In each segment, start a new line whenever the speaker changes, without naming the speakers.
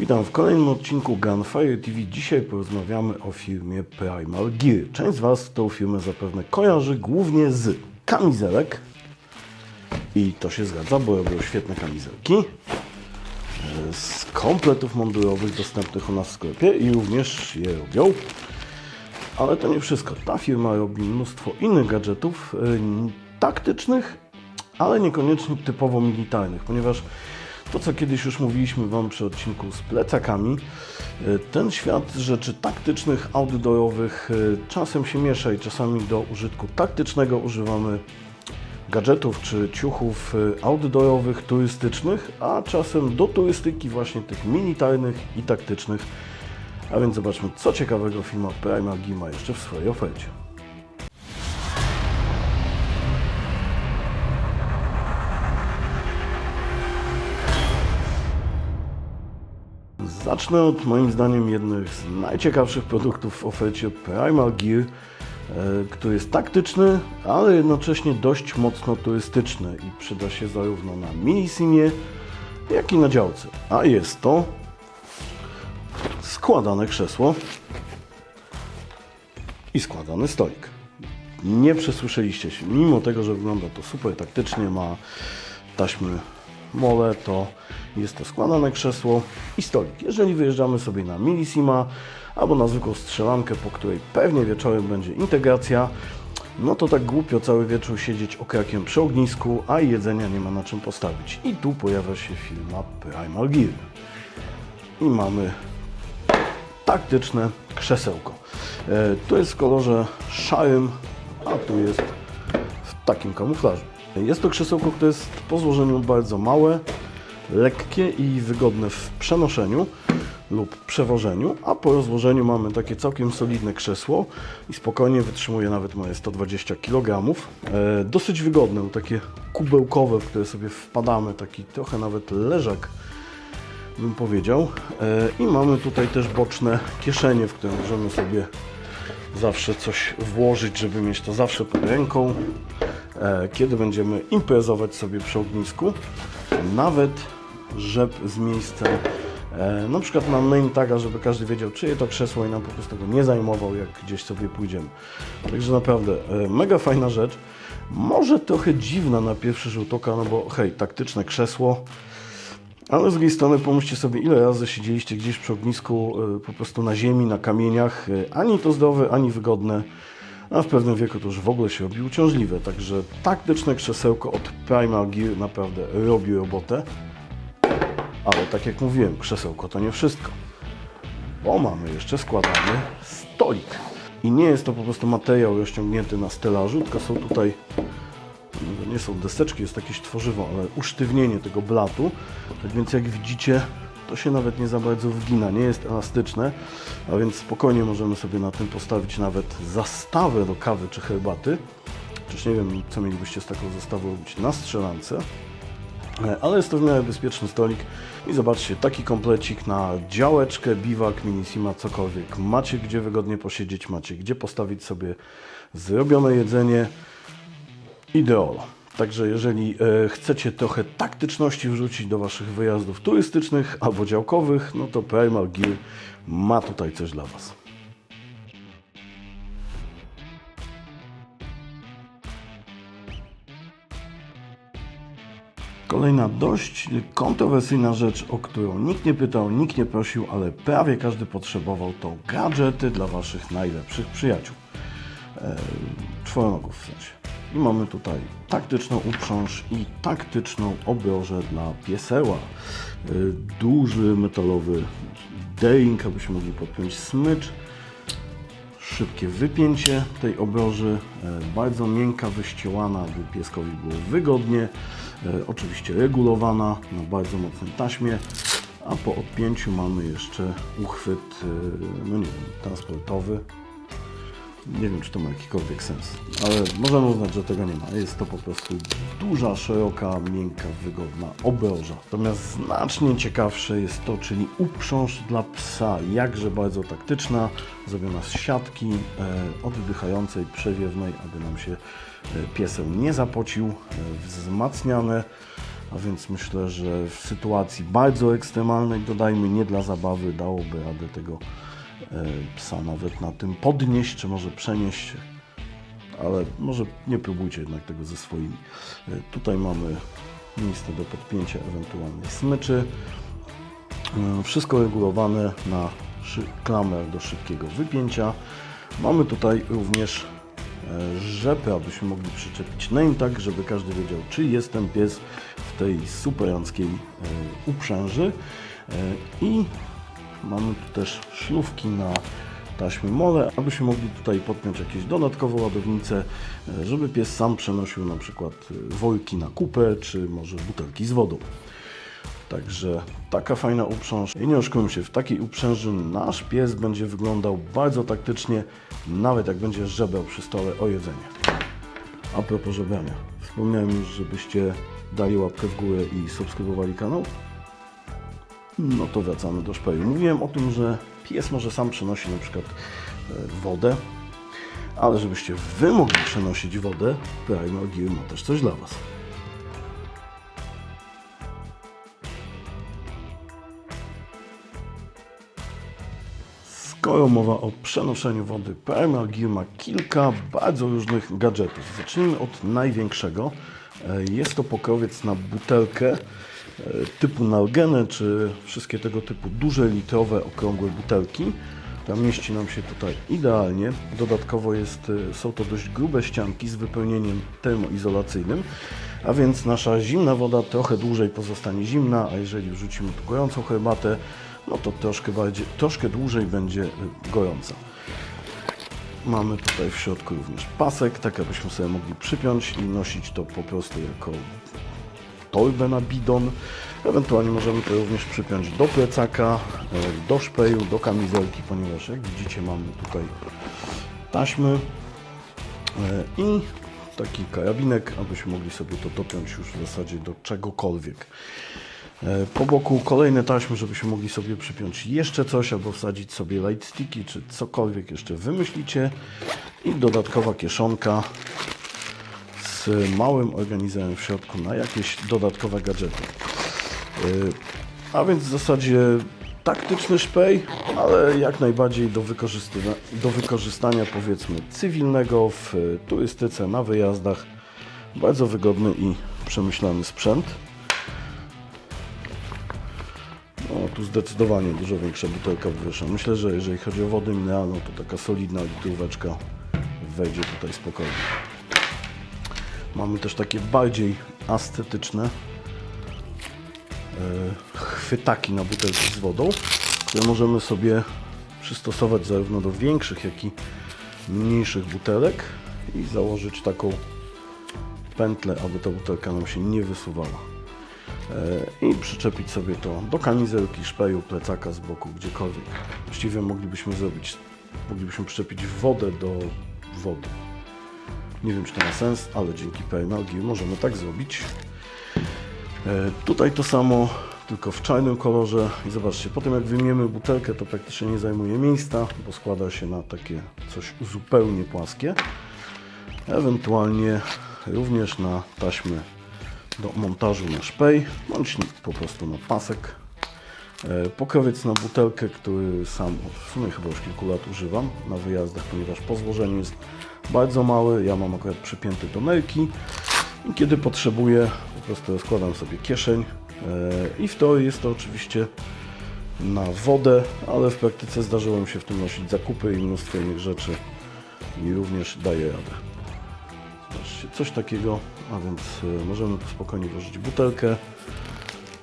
Witam w kolejnym odcinku Gunfire TV. Dzisiaj porozmawiamy o firmie Primal Gear. Część z Was tą firmę zapewne kojarzy głównie z kamizelek. I to się zgadza, bo robią świetne kamizelki. e, Z kompletów mundurowych dostępnych u nas w sklepie i również je robią. Ale to nie wszystko. Ta firma robi mnóstwo innych gadżetów y, taktycznych, ale niekoniecznie typowo militarnych, ponieważ to, co kiedyś już mówiliśmy Wam przy odcinku z plecakami, y, ten świat rzeczy taktycznych, outdoorowych y, czasem się miesza i czasami do użytku taktycznego używamy gadżetów czy ciuchów y, outdoorowych, turystycznych, a czasem do turystyki właśnie tych militarnych i taktycznych. A więc zobaczmy, co ciekawego firma Primal Gear ma jeszcze w swojej ofercie. Zacznę od moim zdaniem jednych z najciekawszych produktów w ofercie Primal Gear, e, który jest taktyczny, ale jednocześnie dość mocno turystyczny i przyda się zarówno na minisimie, jak i na działce. A jest to składane krzesło i składany stolik. Nie przesłyszeliście się, mimo tego, że wygląda to super taktycznie, ma taśmy mole, to jest to składane krzesło i stolik. Jeżeli wyjeżdżamy sobie na Minisima albo na zwykłą strzelankę, po której pewnie wieczorem będzie integracja, no to tak głupio cały wieczór siedzieć okrakiem przy ognisku, a jedzenia nie ma na czym postawić. I tu pojawia się firma Primal Gear. I mamy taktyczne krzesełko. E, To jest w kolorze szarym, a tu jest w takim kamuflażu. Jest to krzesełko, które jest po złożeniu bardzo małe, lekkie i wygodne w przenoszeniu lub przewożeniu, a po rozłożeniu mamy takie całkiem solidne krzesło i spokojnie wytrzymuje nawet moje 120 kg. E, dosyć wygodne, takie kubełkowe, w które sobie wpadamy, taki trochę nawet leżak bym powiedział. E, I mamy tutaj też boczne kieszenie, w które możemy sobie zawsze coś włożyć, żeby mieć to zawsze pod ręką, kiedy będziemy imprezować sobie przy ognisku. Nawet rzep z miejscem, e, na przykład na main taga, żeby każdy wiedział, czyje to krzesło i nam po prostu go nie zajmował, jak gdzieś sobie pójdziemy. Także naprawdę e, mega fajna rzecz. Może trochę dziwna na pierwszy rzut oka, no bo hej, taktyczne krzesło, ale z drugiej strony pomyślcie sobie, ile razy siedzieliście gdzieś przy ognisku, po prostu na ziemi, na kamieniach. Ani to zdrowe, ani wygodne. A w pewnym wieku to już w ogóle się robi uciążliwe. Także taktyczne krzesełko od Primal Gear naprawdę robi robotę. Ale tak jak mówiłem, krzesełko to nie wszystko. Bo mamy jeszcze składany stolik. I nie jest to po prostu materiał rozciągnięty na stelażu, tylko są tutaj nie są deseczki, jest jakieś tworzywo, ale usztywnienie tego blatu. Tak więc jak widzicie, to się nawet nie za bardzo wgina, nie jest elastyczne, a więc spokojnie możemy sobie na tym postawić nawet zastawę do kawy czy herbaty. Chociaż nie wiem, co mielibyście z taką zastawą robić na strzelance. E, Ale jest to w miarę bezpieczny stolik i zobaczcie, taki komplecik na działeczkę, biwak, minisima, cokolwiek. Macie gdzie wygodnie posiedzieć, macie gdzie postawić sobie zrobione jedzenie, Ideolo. Także jeżeli e, chcecie trochę taktyczności wrzucić do Waszych wyjazdów turystycznych albo działkowych, no to Primal Gear ma tutaj coś dla Was. Kolejna dość kontrowersyjna rzecz, o którą nikt nie pytał, nikt nie prosił, ale prawie każdy potrzebował, to gadżety dla Waszych najlepszych przyjaciół e, czworonogów w sensie. I mamy tutaj taktyczną uprząż i taktyczną obrożę dla pieseła. E, Duży metalowy dering, abyśmy mogli podpiąć smycz. Szybkie wypięcie tej obroży, bardzo miękka, wyścielana, aby pieskowi było wygodnie. E, Oczywiście regulowana na bardzo mocnej taśmie. A po odpięciu mamy jeszcze uchwyt, e, no nie wiem, transportowy, nie wiem, czy to ma jakikolwiek sens, ale możemy uznać, że tego nie ma. Jest to po prostu duża, szeroka, miękka, wygodna obroża. Natomiast znacznie ciekawsze jest to, czyli uprząż dla psa, jakże bardzo taktyczna, zrobiona z siatki e, oddychającej, przewiewnej, aby nam się e, piesem nie zapocił, e, wzmacniane a więc myślę, że w sytuacji bardzo ekstremalnej, dodajmy nie dla zabawy, dałoby radę tego psa nawet na tym podnieść, czy może przenieść, ale może nie próbujcie jednak tego ze swoimi. E, Tutaj mamy miejsce do podpięcia ewentualnej smyczy. E, Wszystko regulowane na klamę do szybkiego wypięcia. Mamy tutaj również rzepy, abyśmy mogli przyczepić name tag, żeby każdy wiedział, czy jest ten pies w tej superanckiej uprzęży. I mamy tu też szlufki na taśmy mole, abyśmy mogli tutaj podpiąć jakieś dodatkowe ładownice, e, żeby pies sam przenosił na przykład e, worki na kupę, czy może butelki z wodą. Także taka fajna uprząż. I nie oszukujmy się, w takiej uprzęży nasz pies będzie wyglądał bardzo taktycznie, nawet jak będzie żebrał przy stole o jedzenie. A propos żebrania, wspomniałem już, żebyście dali łapkę w górę i subskrybowali kanał. No to wracamy do szpeju. Mówiłem o tym, że pies może sam przenosić na przykład e, wodę, ale żebyście Wy mogli przenosić wodę, Primal Gear ma też coś dla Was. Skoro mowa o przenoszeniu wody, Primal Gear ma kilka bardzo różnych gadżetów. Zacznijmy od największego. E, Jest to pokrowiec na butelkę typu Nalgenę, czy wszystkie tego typu duże, litrowe, okrągłe butelki. Ta mieści nam się tutaj idealnie. Dodatkowo jest, e, są to dość grube ścianki z wypełnieniem termoizolacyjnym, a więc nasza zimna woda trochę dłużej pozostanie zimna, a jeżeli wrzucimy tu gorącą herbatę, no to troszkę, bardziej, troszkę dłużej będzie y, gorąca. Mamy tutaj w środku również pasek, tak abyśmy sobie mogli przypiąć i nosić to po prostu jako torbę na bidon. Ewentualnie możemy to również przypiąć do plecaka, e, do szpeju, do kamizelki, ponieważ jak widzicie mamy tutaj taśmy e, i taki karabinek, abyśmy mogli sobie to dopiąć już w zasadzie do czegokolwiek. E, Po boku kolejne taśmy, żebyśmy mogli sobie przypiąć jeszcze coś, albo wsadzić sobie lightsticki, czy cokolwiek jeszcze wymyślicie. I dodatkowa kieszonka z małym organizmem w środku na jakieś dodatkowe gadżety. Yy, A więc w zasadzie taktyczny szpej, ale jak najbardziej do, do wykorzystania powiedzmy cywilnego w turystyce, na wyjazdach. Bardzo wygodny i przemyślany sprzęt. No, tu zdecydowanie dużo większa butelka wyższa. Myślę, że jeżeli chodzi o wodę mineralną, to taka solidna litróweczka wejdzie tutaj spokojnie. Mamy też takie bardziej estetyczne e, chwytaki na butelki z wodą, które możemy sobie przystosować zarówno do większych, jak i mniejszych butelek i założyć taką pętlę, aby ta butelka nam się nie wysuwała. E, I przyczepić sobie to do kamizelki, szpeju, plecaka z boku, gdziekolwiek. Właściwie moglibyśmy zrobić, moglibyśmy przyczepić wodę do wody. Nie wiem, czy to ma sens, ale dzięki Gear możemy tak zrobić. E, Tutaj to samo, tylko w czarnym kolorze. I zobaczcie, po tym jak wyjmiemy butelkę, to praktycznie nie zajmuje miejsca, bo składa się na takie coś zupełnie płaskie. Ewentualnie również na taśmy do montażu na szpej, bądź po prostu na pasek. E, Pokrowiec na butelkę, który sam w sumie chyba już kilku lat używam na wyjazdach, ponieważ po złożeniu jest bardzo mały. Ja mam akurat przypięty do nerki i kiedy potrzebuję, po prostu rozkładam sobie kieszeń e, i w teorii jest to oczywiście na wodę, ale w praktyce zdarzyło mi się w tym nosić zakupy i mnóstwo innych rzeczy i również daje radę. Zobaczcie, coś takiego, a więc e, możemy spokojnie włożyć butelkę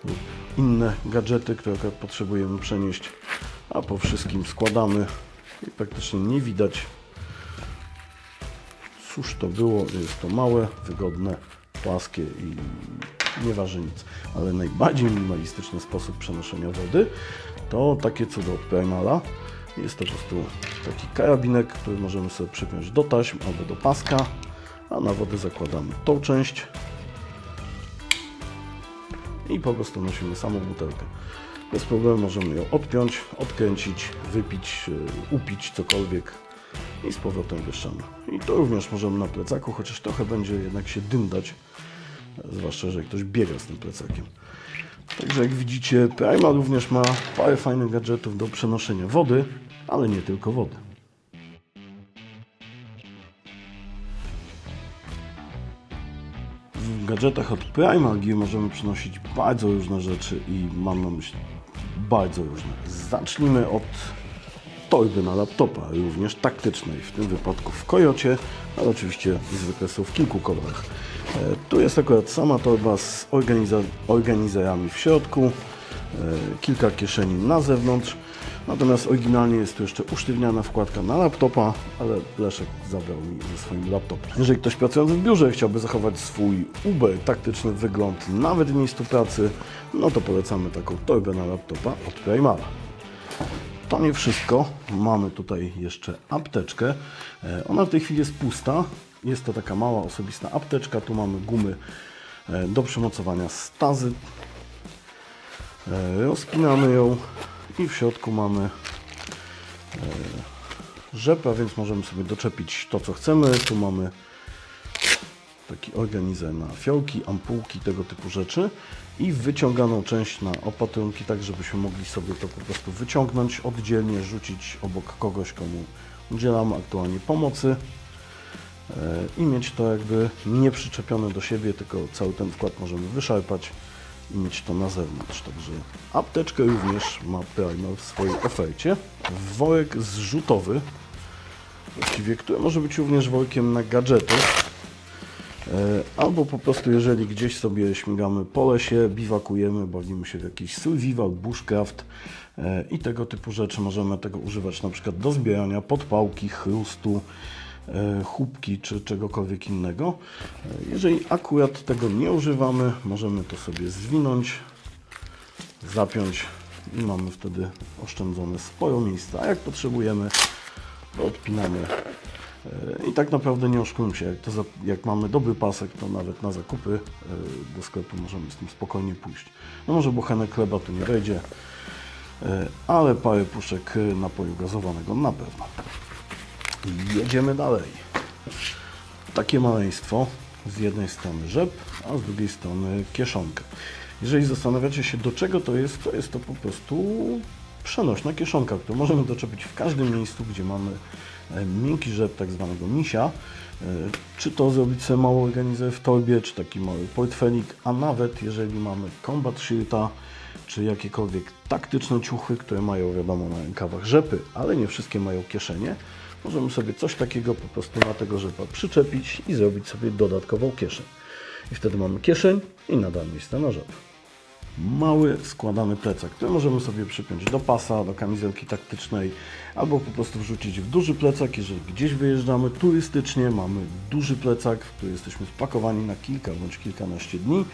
lub inne gadżety, które potrzebujemy przenieść, a po wszystkim składamy i praktycznie nie widać cóż to było, jest to małe, wygodne, płaskie i nie waży nic. Ale najbardziej minimalistyczny sposób przenoszenia wody to takie cudo od Primala. Jest to po prostu taki karabinek, który możemy sobie przypiąć do taśm albo do paska, a na wodę zakładamy tą część i po prostu nosimy samą butelkę. Bez problemu możemy ją odpiąć, odkręcić, wypić, yy, upić cokolwiek i z powrotem wieszamy. I to również możemy na plecaku, chociaż trochę będzie jednak się dyndać zwłaszcza jeżeli ktoś biega z tym plecakiem. Także jak widzicie, Prima również ma parę fajnych gadżetów do przenoszenia wody, ale nie tylko wody. W gadżetach od Primal Gear możemy przynosić bardzo różne rzeczy i mam na myśli bardzo różne. Zacznijmy od torby na laptopa, również taktycznej, w tym wypadku w Kojocie, ale oczywiście zwykle są w kilku kolorach. E, Tu jest akurat sama torba z organiza organizerami w środku, e, kilka kieszeni na zewnątrz, natomiast oryginalnie jest tu jeszcze usztywniana wkładka na laptopa, ale Leszek zabrał mi ze swoim laptopem. Jeżeli ktoś pracując w biurze chciałby zachować swój uber taktyczny wygląd nawet w miejscu pracy, no to polecamy taką torbę na laptopa od Primala. To nie wszystko. Mamy tutaj jeszcze apteczkę. E, Ona w tej chwili jest pusta. Jest to taka mała osobista apteczka. Tu mamy gumy e, do przymocowania stazy. E, Rozpinamy ją i w środku mamy rzepa, więc możemy sobie doczepić to, co chcemy. Tu mamy taki organizer na fiołki, ampułki, tego typu rzeczy i wyciąganą część na opatrunki, tak żebyśmy mogli sobie to po prostu wyciągnąć oddzielnie, rzucić obok kogoś, komu udzielamy aktualnie pomocy e, i mieć to jakby nie przyczepione do siebie, tylko cały ten wkład możemy wyszarpać i mieć to na zewnątrz. Także apteczkę również ma Primal w swojej ofercie. Worek zrzutowy, właściwie, który może być również workiem na gadżety. E, Albo po prostu, jeżeli gdzieś sobie śmigamy po lesie, biwakujemy, bawimy się w jakiś survival, bushcraft e, i tego typu rzeczy, możemy tego używać na przykład do zbierania podpałki, chrustu, e, chubki czy czegokolwiek innego. Jeżeli akurat tego nie używamy, możemy to sobie zwinąć, zapiąć i mamy wtedy oszczędzone sporo miejsca. A jak potrzebujemy, to odpinamy i tak naprawdę nie oszukujmy się, jak, za, jak mamy dobry pasek, to nawet na zakupy e, do sklepu możemy z tym spokojnie pójść. No może bochenek chleba tu nie wejdzie, e, ale parę puszek e, napoju gazowanego na pewno. Jedziemy dalej. Takie maleństwo, z jednej strony rzep, a z drugiej strony kieszonka. Jeżeli zastanawiacie się do czego to jest, to jest to po prostu przenośna kieszonka, którą możemy doczepić w każdym miejscu, gdzie mamy e, miękki rzep tak zwanego misia. E, Czy to zrobić sobie mały organizer w torbie, czy taki mały portfelik, a nawet jeżeli mamy combat shirta, czy jakiekolwiek taktyczne ciuchy, które mają wiadomo na rękawach rzepy, ale nie wszystkie mają kieszenie, możemy sobie coś takiego po prostu na tego rzepa przyczepić i zrobić sobie dodatkową kieszeń. I wtedy mamy kieszeń i nadal miejsce na rzep mały składany plecak, który możemy sobie przypiąć do pasa, do kamizelki taktycznej, albo po prostu wrzucić w duży plecak, jeżeli gdzieś wyjeżdżamy turystycznie, mamy duży plecak, w który jesteśmy spakowani na kilka bądź kilkanaście dni.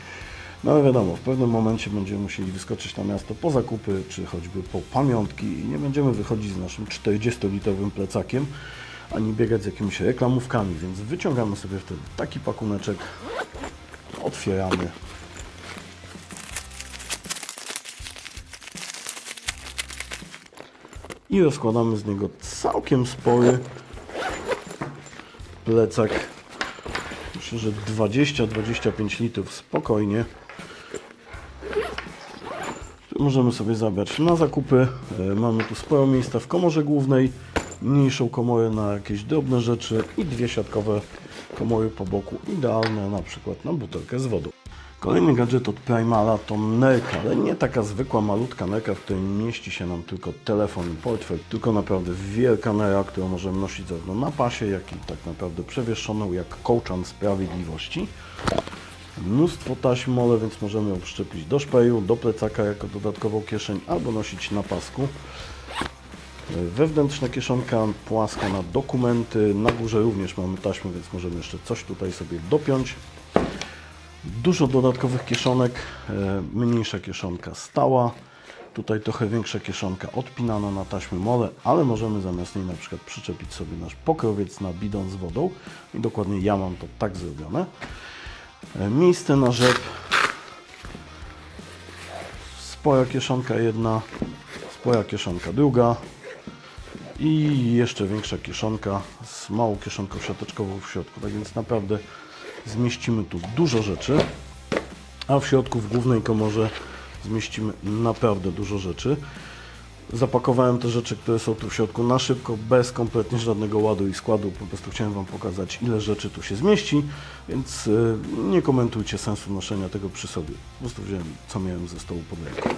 No ale wiadomo, w pewnym momencie będziemy musieli wyskoczyć na miasto po zakupy, czy choćby po pamiątki i nie będziemy wychodzić z naszym 40-litrowym plecakiem, ani biegać z jakimiś reklamówkami, więc wyciągamy sobie wtedy taki pakuneczek, otwieramy, i rozkładamy z niego całkiem spory plecak. Myślę, że 20-25 litrów spokojnie. Możemy sobie zabrać na zakupy. E, Mamy tu sporo miejsca w komorze głównej, mniejszą komorę na jakieś drobne rzeczy i dwie siatkowe komory po boku, idealne na przykład na butelkę z wodą. Kolejny gadżet od Primala to nerka, ale nie taka zwykła malutka nerka, w której mieści się nam tylko telefon i portfel, tylko naprawdę wielka nera, którą możemy nosić zarówno na pasie, jak i tak naprawdę przewieszoną jak kołczan sprawiedliwości. Mnóstwo taśm mole, więc możemy ją przyczepić do szpeju, do plecaka jako dodatkową kieszeń albo nosić na pasku. Wewnętrzna kieszonka płaska na dokumenty, na górze również mamy taśmę, więc możemy jeszcze coś tutaj sobie dopiąć. Dużo dodatkowych kieszonek, e, mniejsza kieszonka stała, tutaj trochę większa kieszonka odpinana na taśmę mole, ale możemy zamiast niej na przykład przyczepić sobie nasz pokrowiec na bidon z wodą. I dokładnie ja mam to tak zrobione. E, Miejsce na rzep, spora kieszonka jedna, spora kieszonka druga i jeszcze większa kieszonka z małą kieszonką siateczkową w środku, tak więc naprawdę zmieścimy tu dużo rzeczy. a w środku w głównej komorze zmieścimy naprawdę dużo rzeczy. Zapakowałem te rzeczy, które są tu w środku na szybko, bez kompletnie żadnego ładu i składu. Po prostu chciałem Wam pokazać, ile rzeczy tu się zmieści, więc y, nie komentujcie sensu noszenia tego przy sobie. Po prostu wziąłem, co miałem ze stołu pod ręką.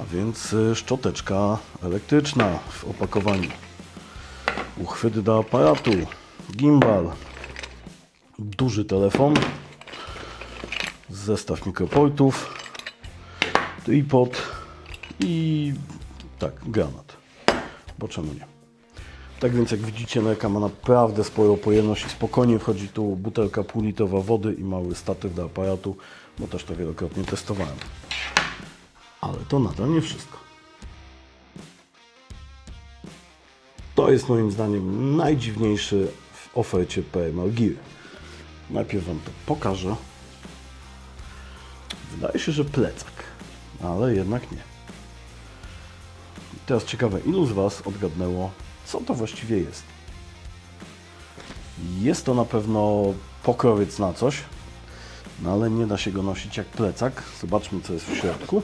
A więc y, szczoteczka elektryczna w opakowaniu. Uchwyt do aparatu, gimbal, duży telefon, zestaw mikroportów, tripod i tak, granat. Bo czemu nie? Tak więc jak widzicie, Nerka ma naprawdę pojemność i spokojnie wchodzi tu butelka półlitrowa wody i mały statyw do aparatu, bo też to wielokrotnie testowałem. Ale to nadal nie wszystko. To jest moim zdaniem najdziwniejszy w ofercie PML Gear. Najpierw Wam to pokażę. Wydaje się, że plecak, ale jednak nie. I teraz ciekawe, ilu z Was odgadnęło, co to właściwie jest? Jest to na pewno pokrowiec na coś, no ale nie da się go nosić jak plecak. Zobaczmy, co jest w środku.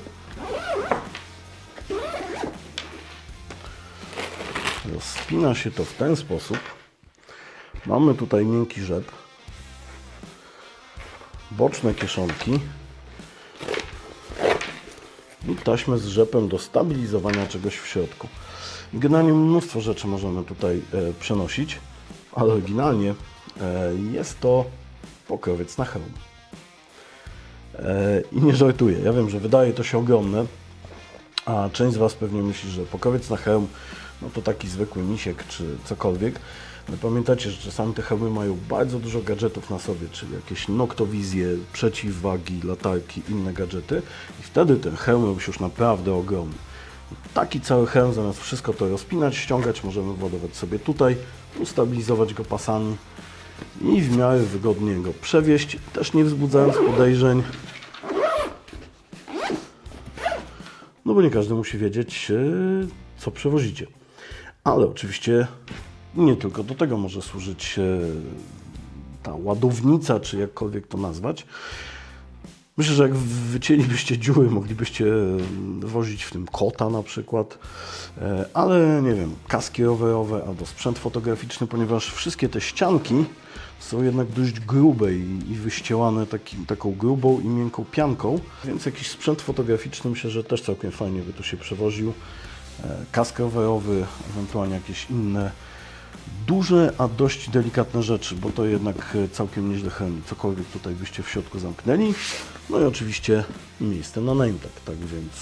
Rozpina się to w ten sposób. Mamy tutaj miękki rzep, boczne kieszonki i taśmę z rzepem do stabilizowania czegoś w środku. Generalnie mnóstwo rzeczy możemy tutaj e, przenosić, ale oryginalnie e, jest to pokrowiec na hełm. E, I nie żartuję, ja wiem, że wydaje to się ogromne, a część z Was pewnie myśli, że pokrowiec na hełm no to taki zwykły misiek czy cokolwiek. Ale pamiętajcie, że czasami te hełmy mają bardzo dużo gadżetów na sobie, czyli jakieś noktowizje, przeciwwagi, latarki, inne gadżety i wtedy ten hełm się już naprawdę ogromny. Taki cały hełm, zamiast wszystko to rozpinać, ściągać, możemy władować sobie tutaj, ustabilizować go pasami i w miarę wygodnie go przewieźć, też nie wzbudzając podejrzeń, no bo nie każdy musi wiedzieć, e, co przewozicie. Ale oczywiście nie tylko do tego może służyć e, ta ładownica, czy jakkolwiek to nazwać. Myślę, że jak wycięlibyście dziury, moglibyście e, wozić w tym kota na przykład, E, ale nie wiem, kaski rowerowe albo sprzęt fotograficzny, ponieważ wszystkie te ścianki są jednak dość grube i, wyścielane taki, taką grubą i miękką pianką, więc jakiś sprzęt fotograficzny myślę, że też całkiem fajnie by tu się przewoził. Kask rowerowy, ewentualnie jakieś inne duże, a dość delikatne rzeczy, bo to jednak e, całkiem nieźle chroni. Cokolwiek tutaj byście w środku zamknęli. No i oczywiście miejsce na name tak więc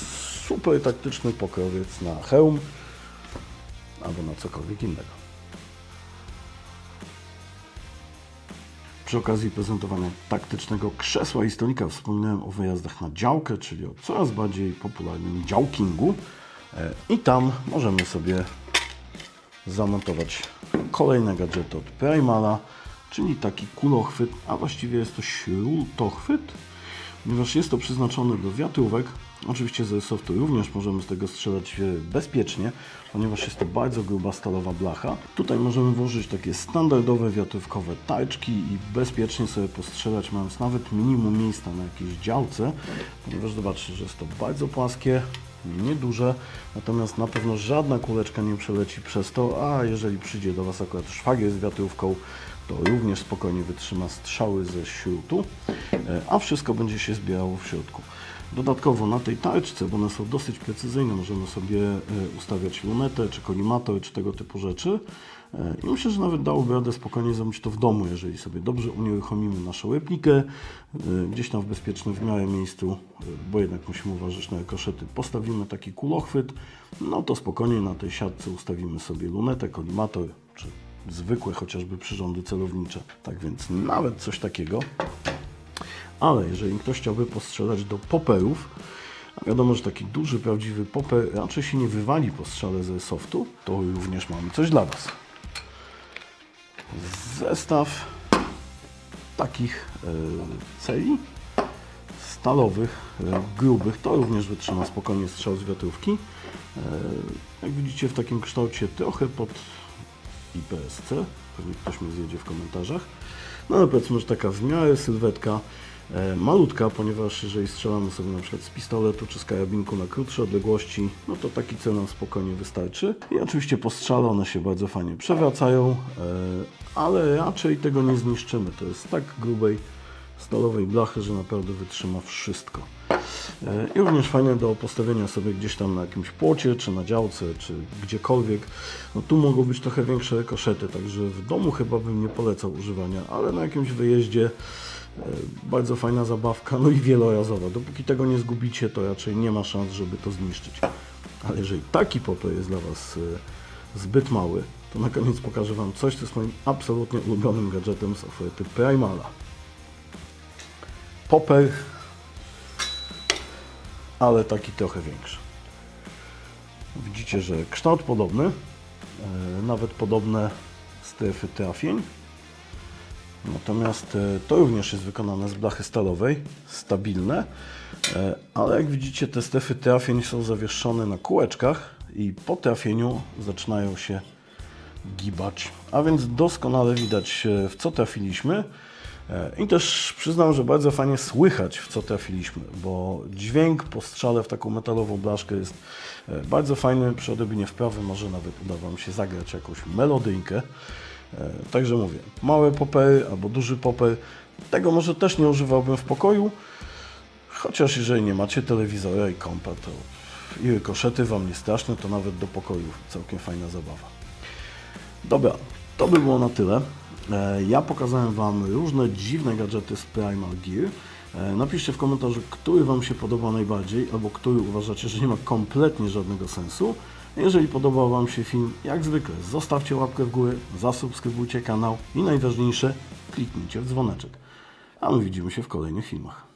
super taktyczny pokrowiec na hełm albo na cokolwiek innego. Przy okazji prezentowania taktycznego krzesła i stolika wspominałem o wyjazdach na działkę, czyli o coraz bardziej popularnym działkingu. E, I tam możemy sobie zamontować kolejne gadżety od Primala, czyli taki kulochwyt, a właściwie jest to śrutochwyt, ponieważ jest to przeznaczone do wiatrówek. Oczywiście z softu również możemy z tego strzelać e, bezpiecznie, ponieważ jest to bardzo gruba stalowa blacha. Tutaj możemy włożyć takie standardowe wiatrówkowe tarczki i bezpiecznie sobie postrzelać, mając nawet minimum miejsca na jakiejś działce, ponieważ zobaczcie, że jest to bardzo płaskie, nieduże, natomiast na pewno żadna kuleczka nie przeleci przez to, a jeżeli przyjdzie do Was akurat szwagier z wiatrówką, to również spokojnie wytrzyma strzały ze śrutu, e, a wszystko będzie się zbierało w środku. Dodatkowo na tej tarczce, bo one są dosyć precyzyjne, możemy sobie e, ustawiać lunetę, czy kolimator, czy tego typu rzeczy. E, I myślę, że nawet dałoby radę spokojnie zrobić to w domu, jeżeli sobie dobrze unieruchomimy naszą replikę, e, gdzieś tam w bezpiecznym w miarę miejscu, bo jednak musimy uważać na koszety, postawimy taki kulochwyt, no to spokojnie na tej siatce ustawimy sobie lunetę, kolimator, czy zwykłe chociażby przyrządy celownicze. Tak więc nawet coś takiego ale jeżeli ktoś chciałby postrzelać do poperów, a wiadomo, że taki duży, prawdziwy poper raczej się nie wywali po strzale ze softu, to również mamy coś dla Was. Zestaw takich e, celi stalowych, e, grubych, to również wytrzyma spokojnie strzał z wiatrówki. E, jak widzicie w takim kształcie trochę pod IPSC, pewnie ktoś mnie zjedzie w komentarzach. No ale powiedzmy, że taka w miarę sylwetka malutka, ponieważ jeżeli strzelamy sobie na przykład z pistoletu czy z karabinku na krótsze odległości, no to taki cel nam spokojnie wystarczy. I oczywiście po strzale one się bardzo fajnie przewracają, e, ale raczej tego nie zniszczymy. To jest tak grubej stalowej blachy, że naprawdę wytrzyma wszystko. E, I również fajne do postawienia sobie gdzieś tam na jakimś płocie, czy na działce, czy gdziekolwiek. No tu mogą być trochę większe koszety, także w domu chyba bym nie polecał używania, ale na jakimś wyjeździe e, bardzo fajna zabawka, no i wielorazowa. Dopóki tego nie zgubicie, to raczej nie ma szans, żeby to zniszczyć. Ale jeżeli taki popper jest dla Was e, zbyt mały, to na koniec pokażę Wam coś, co jest moim absolutnie ulubionym gadżetem z oferty Primala. Popper ale taki trochę większy. Widzicie, że kształt podobny, e, nawet podobne strefy trafień. Natomiast e, to również jest wykonane z blachy stalowej, stabilne, e, ale jak widzicie te strefy trafień są zawieszone na kółeczkach i po trafieniu zaczynają się gibać. A więc doskonale widać e, w co trafiliśmy. I też przyznam, że bardzo fajnie słychać w co trafiliśmy, bo dźwięk po strzale w taką metalową blaszkę jest bardzo fajny. Przy odrobinie wprawy może nawet uda Wam się zagrać jakąś melodyjkę. E, Także mówię, małe popery albo duży poper. Tego może też nie używałbym w pokoju, chociaż jeżeli nie macie telewizora i kompa, to i rykoszety Wam nie straszne, to nawet do pokoju całkiem fajna zabawa. Dobra, to by było na tyle. E, Ja pokazałem Wam różne dziwne gadżety z Primal Gear. E, Napiszcie w komentarzu, który Wam się podoba najbardziej, albo który uważacie, że nie ma kompletnie żadnego sensu. Jeżeli podobał Wam się film, jak zwykle zostawcie łapkę w górę, zasubskrybujcie kanał i najważniejsze, kliknijcie w dzwoneczek. A my widzimy się w kolejnych filmach.